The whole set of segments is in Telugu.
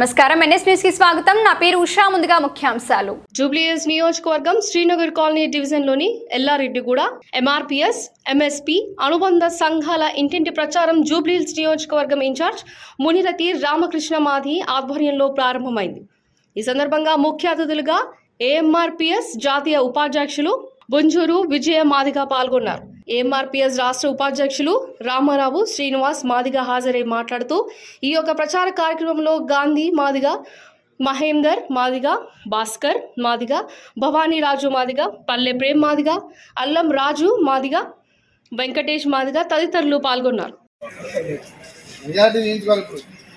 నమస్కారం. ఎన్ఎస్ న్యూస్కి స్వాగతం. నా పేరు ఉషా. ముందుగా ముఖ్యాంశాలు. జూబ్లీఎస్ నియోజకవర్గం శ్రీనగర్ కాలనీ డివిజన్లోని ఎల్లారెడ్డిగూడ ఎంఆర్పిఎస్ ఎంఎస్పి అనుబంధ సంఘాల ఇంటింటి ప్రచారం జూబ్లీహిల్స్ నియోజకవర్గం ఇన్ఛార్జ్ మునిరతి రామకృష్ణ మాధి ఆధ్వర్యంలో ప్రారంభమైంది. ఈ సందర్భంగా ముఖ్య అతిథులుగా ఏఎంఆర్పిఎస్ జాతీయ ఉపాధ్యక్షులు బుంజూరు విజయ మాదిగ పాల్గొన్నారు. ఎంఆర్పిఎస్ రాష్ట్ర ఉపాధ్యక్షులు రామారావు శ్రీనివాస్ మాదిగ హాజరై మాట్లాడుతూ ఈ యొక్క ప్రచార కార్యక్రమంలో గాంధీ మాదిగ మహేందర్ మాదిగ భాస్కర్ మాదిగ భవానీ రాజు మాదిగ పల్లె ప్రేమ్ మాదిగ అల్లం రాజు మాదిగ వెంకటేష్ మాదిగ తదితరులు పాల్గొన్నారు.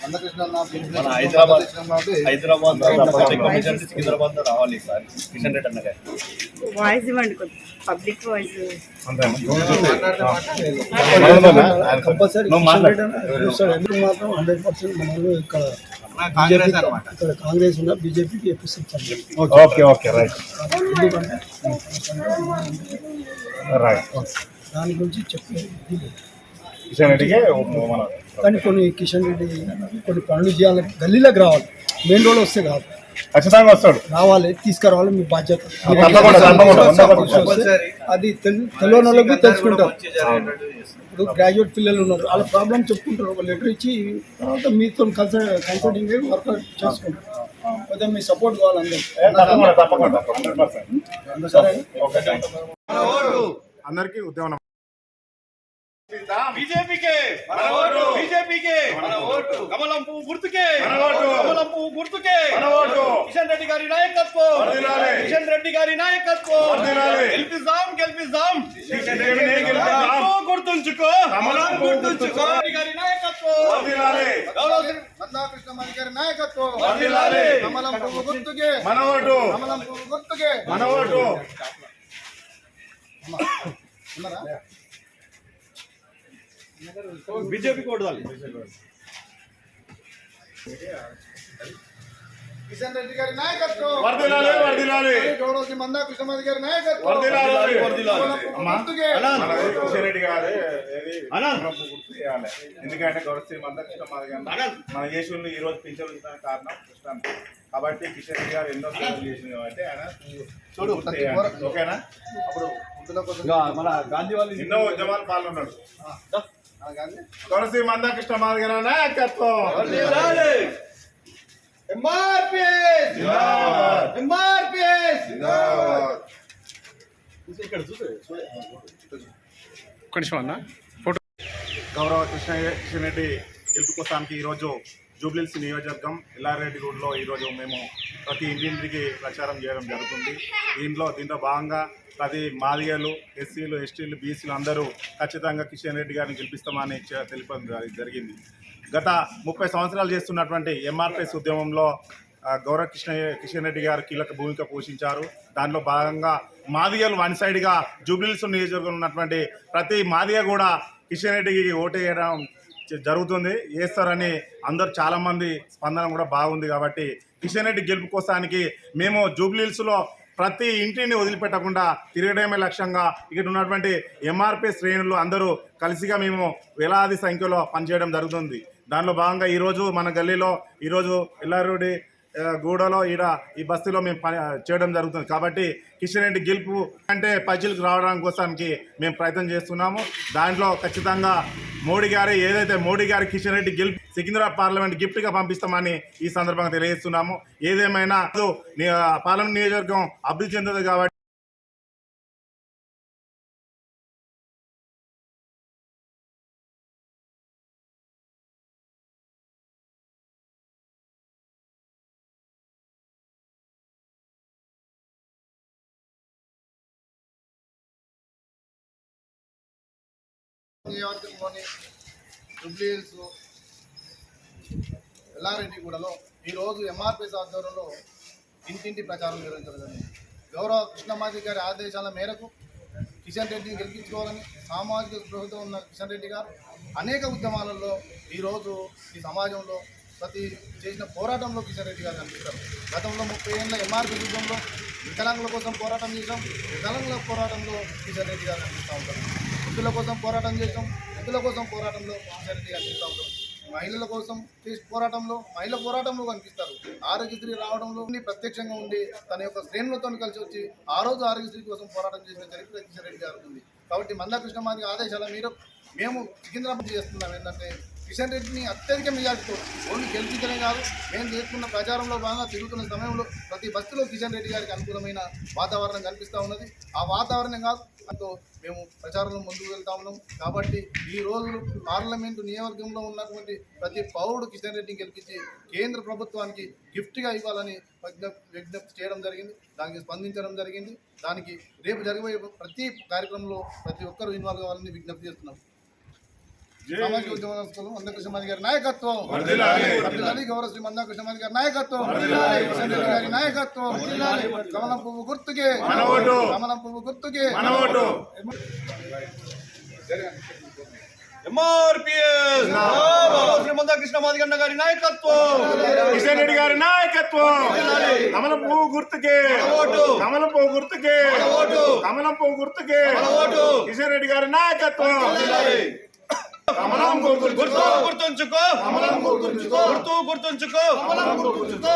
మెజార్టీ నియోజకవర్గం ఇప్పుడు అందకృష్ణ అన్న, పిలిచిన మన హైదరాబాద్ అందకృష్ణ కాబట్టి హైదరాబాద్ లో ఎక్కువ మెజారిటీ సికింద్రాబాద్ లో రావాలి సార్ కిషన్ రెడ్డి అన్న గారు వాయిస్ ఇవ్వండి కొద్ది పబ్లిక్ వాయిస్ కంపల్సరీ నువ్వు మాట్లాడు. ఎందుకు మాత్రం హండ్రెడ్ పర్సెంట్ మనకు ఇక్కడ బీజేపీ ఇక్కడ కాంగ్రెస్ ఉన్న బీజేపీకి ఎప్పుడు ఓకే ఓకే రైట్ ఎందుకంటే రైట్ దాని గురించి చెప్పేది ఇది లేదు. కిషన్ రెడ్డికి మన కానీ కొన్ని కిషన్ రెడ్డి కొన్ని పనులు చేయాలి గల్లీలోకి రావాలి. మెయిన్ రోడ్ వస్తే కాదు. ఖచ్చితంగా వస్తాడు. రావాలి తీసుకురావాలి మీ బాధ్యత. అది తెలు- తెలియని వాళ్ళకి తెలుసుకుంటాం. ఇప్పుడు గ్రాడ్యుయేట్ పిల్లలు ఉన్నారు. వాళ్ళ ప్రాబ్లం చెప్పుకుంటారు. ఒక లెటర్ ఇచ్చి తర్వాత మీతో కన్సల్ట్ కన్సల్టింగ్ వర్క్ చేసుకుంటారు. కొంచెం మీ సపోర్ట్ కావాలి అందరికీ. ఉద్యమం బీజేపీకే. మన ఓటు. బీజేపీకే. మన ఓటు. కమలం పువ్వు గుర్తుకే. మన ఓటు. కమలం పువ్వు గుర్తుకే. మన ఓటు. కిషన్ రెడ్డి గారి నాయకత్వం. కిషన్ రెడ్డి గారి నాయకత్వం. గెలిపిద్దాం. గుర్తు గుర్తుంచుకో. కమలం గుర్తుంచుకో. గారి నాయకత్వం. వర్ధిల్లాలి. గౌరవ శ్రీ- మందాకృష్ణ మాది గారి నాయకత్వం. కమలం పువ్వు గుర్తుకే. మన ఓటు. కమలం పువ్వు గుర్తుకే. మన ఓటు. ఉన్నారా? బీజేపీకి ఓటుదాలి కిషన్ రెడ్డి గారి నాయకత్వం. వర్ధిల్లాలి గారి నాయకత్వం. కిషన్ రెడ్డి గారు గుర్తు చేయాలి. ఎందుకంటే గౌరవ మందకృష్ణ మాది అన్నా. గారు మన యేసుని ఈ రోజు పింఛన్ కారణం కృష్ణ కాబట్టి కిషన్ రెడ్డి గారు ఎన్నో సేవలు చేసింది కాబట్టి ఆయన చూడు. ఓకేనా? అప్పుడు మన గాంధీ వాళ్ళు ఎన్నో ఉద్యమాలు పాల్గొన్నాడు. గౌరవ మందకృష్ణ మాది గారు నాయకత్వం గౌరవ కృష్ణ రెడ్డి గెలుపు కోసానికి ఈరోజు జూబ్లీల్స్ నియోజకవర్గం ఎల్లారెడ్డిగూడలో ఈరోజు మేము ప్రతి ఇంటింటికి ప్రచారం చేయడం జరుగుతుంది. దీంట్లో దీంట్లో భాగంగా ప్రతి మాదిగలు ఎస్సీలు ఎస్టీలు బీసీలు అందరూ ఖచ్చితంగా కిషన్ రెడ్డి గారిని గెలిపిస్తామని తెలిపడం జరిగింది. గత ముప్పై సంవత్సరాలు చేస్తున్నటువంటి ఎంఆర్పిఎస్ ఉద్యమంలో గౌరవ కృష్ణ కిషన్ రెడ్డి గారు కీలక భూమిక పోషించారు. దానిలో భాగంగా మాదిగలు వన్ సైడ్గా జూబ్లీల్స్ నియోజకవర్గంలో ఉన్నటువంటి ప్రతి మాదిగ కూడా కిషన్ రెడ్డికి ఓటేయడం వేయడం జరుగుతుంది. వేస్తారని అందరు చాలామంది స్పందన కూడా బాగుంది కాబట్టి కిషన్ రెడ్డి గెలుపు కోసానికి మేము జూబ్లీల్స్లో ప్రతి ఇంటిని వదిలిపెట్టకుండా తిరగడమే లక్ష్యంగా ఇక్కడ ఉన్నటువంటి ఎంఆర్పి శ్రేణులు అందరూ కలిసిగా మేము వేలాది సంఖ్యలో పనిచేయడం జరుగుతుంది. దానిలో భాగంగా ఈరోజు మన గల్లీలో ఈరోజు ఎల్లారెడ్డి గూడలో ఈడ ఈ బస్తీలో మేము పని చేయడం జరుగుతుంది. కాబట్టి కిషన్ రెడ్డి గెలుపు అంటే పజిల్కి రావడం కోసానికి మేము ప్రయత్నం చేస్తున్నాము. దాంట్లో ఖచ్చితంగా మోడీ గారి ఏదైతే మోడీ గారి కిషన్ రెడ్డి గెలుపు సికింద్రాబాద్ పార్లమెంట్ గిఫ్ట్గా పంపిస్తామని ఈ సందర్భంగా తెలియజేస్తున్నాము. ఏదేమైనా పార్లమెంట్ నియోజకవర్గం అభివృద్ధి చెందుతుంది కాబట్టి నియోజకవర్గంలోని జూబ్లీ హిల్స్ ఎల్లారెడ్డిగూడలో ఈరోజు ఎంఆర్పిఎస్ ఆధ్వర్యంలో ఇంటింటి ప్రచారం నిర్వహించడం జరిగింది. గౌరవ కృష్ణమాది గారి ఆదేశాల మేరకు కిషన్ రెడ్డిని గెలిపించుకోవాలని సామాజిక స్పృహతో ఉన్న కిషన్ రెడ్డి గారు అనేక ఉద్యమాలలో ఈరోజు ఈ సమాజంలో ప్రతి చేసిన పోరాటంలో కిషన్ రెడ్డి గారు కనిపిస్తారు. గతంలో ముప్పై ఏళ్ళ ఎంఆర్పి యుద్ధంలో వికలాంగుల కోసం పోరాటం చేశాం. వికలాంగుల పోరాటంలో కిషన్ రెడ్డి గారు కనిపిస్తూ ఉంటారు. వృద్ధుల కోసం పోరాటం చేసాం వృద్ధుల కోసం పోరాటంలో కిషన్ కనిపిస్తూ ఉంటాం మహిళల కోసం చేసే పోరాటంలో మహిళ పోరాటంలో కనిపిస్తారు. ఆరోగ్యశ్రీ రావడంలో ప్రత్యక్షంగా ఉండి తన యొక్క శ్రేణులతో కలిసి వచ్చి ఆ రోజు ఆరోగ్యశ్రీ కోసం పోరాటం చేసిన చరిత్ర కిషన్ రెడ్డి గారు ఉంది. కాబట్టి మందాకృష్ణ మాదిరి ఆదేశాల మీరు మేము సికింద్రాబాద్ చేస్తున్నాం. ఏంటంటే కిషన్ రెడ్డిని అత్యధిక మెజార్టీతో ఓన్లీ గెలిపించడం కాదు మేము చేసుకున్న ప్రచారంలో భాగంగా తిరుగుతున్న సమయంలో ప్రతి బస్సులో కిషన్ రెడ్డి గారికి అనుకూలమైన వాతావరణం కనిపిస్తూ ఉన్నది. ఆ వాతావరణం కాదు అంతో మేము ప్రచారంలో ముందుకు వెళ్తా ఉన్నాం. కాబట్టి ఈ రోజు పార్లమెంటు నియోజకవర్గంలో ఉన్నటువంటి ప్రతి పౌరుడు కిషన్ రెడ్డిని గెలిపించి కేంద్ర ప్రభుత్వానికి గిఫ్ట్గా ఇవ్వాలని విజ్ఞప్తి విజ్ఞప్తి చేయడం జరిగింది. దానికి స్పందించడం జరిగింది. దానికి రేపు జరగబోయే ప్రతి కార్యక్రమంలో ప్రతి ఒక్కరూ ఇన్వాల్వ్ కావాలని విజ్ఞప్తి చేస్తున్నాం. సామాజిక ఉద్యమస్తులు మందకృష్ణమాది గారి నాయకత్వం. గౌరవ శ్రీ మందకృష్ణమాది గారి నాయకత్వం. గారి నాయకత్వం. కమలం పువ్వు గుర్తుకే. ఓటు. కమలం పువ్వు గుర్తుకే. మన ఓటు. ఎంఆర్పిఎస్. శ్రీ మందాకృష్ణ మాదిగన్న గారి నాయకత్వం. కిషన్ రెడ్డి గారి నాయకత్వం. కమలం పువ్వు గుర్తుకే. ఓటు. కమలం పువ్వు గుర్తుకే. ఓటు. కమలం పువ్వు గుర్తుకే. ఓటు. కిషన్ రెడ్డి గారి నాయకత్వం. గుర్తుకో గుర్తుంచుకో. కమలం పువ్వు గుర్తుకో గుర్తు గుర్తుంచుకో. కమలం పువ్వు గుర్తుకో